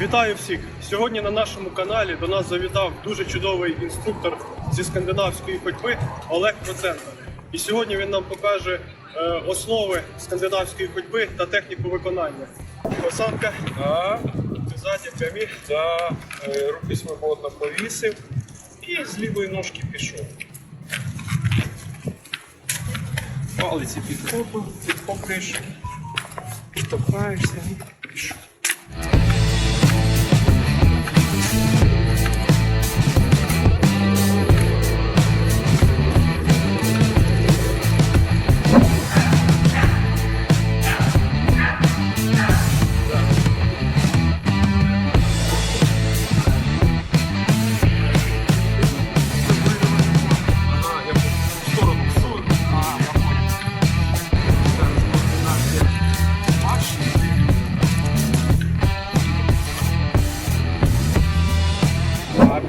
Вітаю всіх! Сьогодні на нашому каналі до нас завітав дуже чудовий інструктор зі скандинавської ходьби Олег Проценко. І сьогодні він нам покаже е, основи скандинавської ходьби та техніку виконання. Посадка, Да, ззаді прямі. да, е, руки свободно повісив і з лівої ножки пішов. Палиці підхопив, підхоплюєш, штовхаєшся і пішов.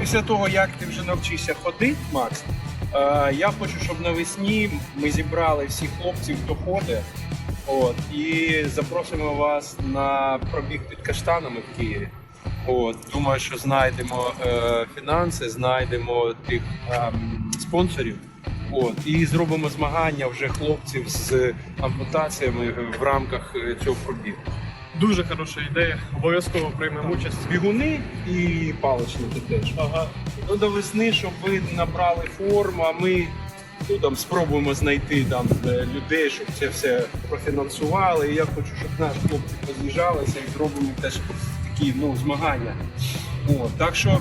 Після того, як ти вже навчишся ходити, Макс, е, я хочу, щоб навесні ми зібрали всіх хлопців, хто ходить. От, і запросимо вас на пробіг під каштанами в Києві. От, думаю, що знайдемо е, фінанси, знайдемо тих ем, спонсорів. От, і зробимо змагання вже хлопців з ампутаціями в рамках е, цього пробігу. Дуже хороша ідея. Обов'язково приймемо участь. Бігуни і паличники теж. Ага. Ну, до весни, щоб ви набрали форму, а ми ну, там, спробуємо знайти там, е, людей, щоб це все профінансували. І я хочу, щоб наші хлопці поз'їжджалися і зробимо теж такі ну, змагання. От, так що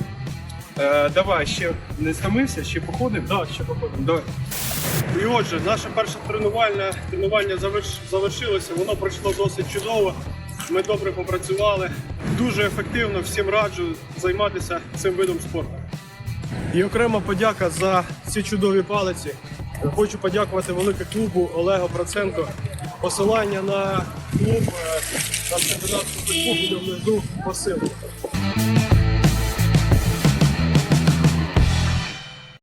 е, давай ще не стомився, ще походимо. Так, ще походимо. Давай. І отже, наше перше тренувальне тренування завершилося. Воно пройшло досить чудово. Ми добре попрацювали. Дуже ефективно. Всім раджу займатися цим видом спорту. І окрема подяка за ці чудові палиці. Хочу подякувати велике клубу Олега Проценко. Посилання на клуб е, на чемпіонат буде внизу посилку.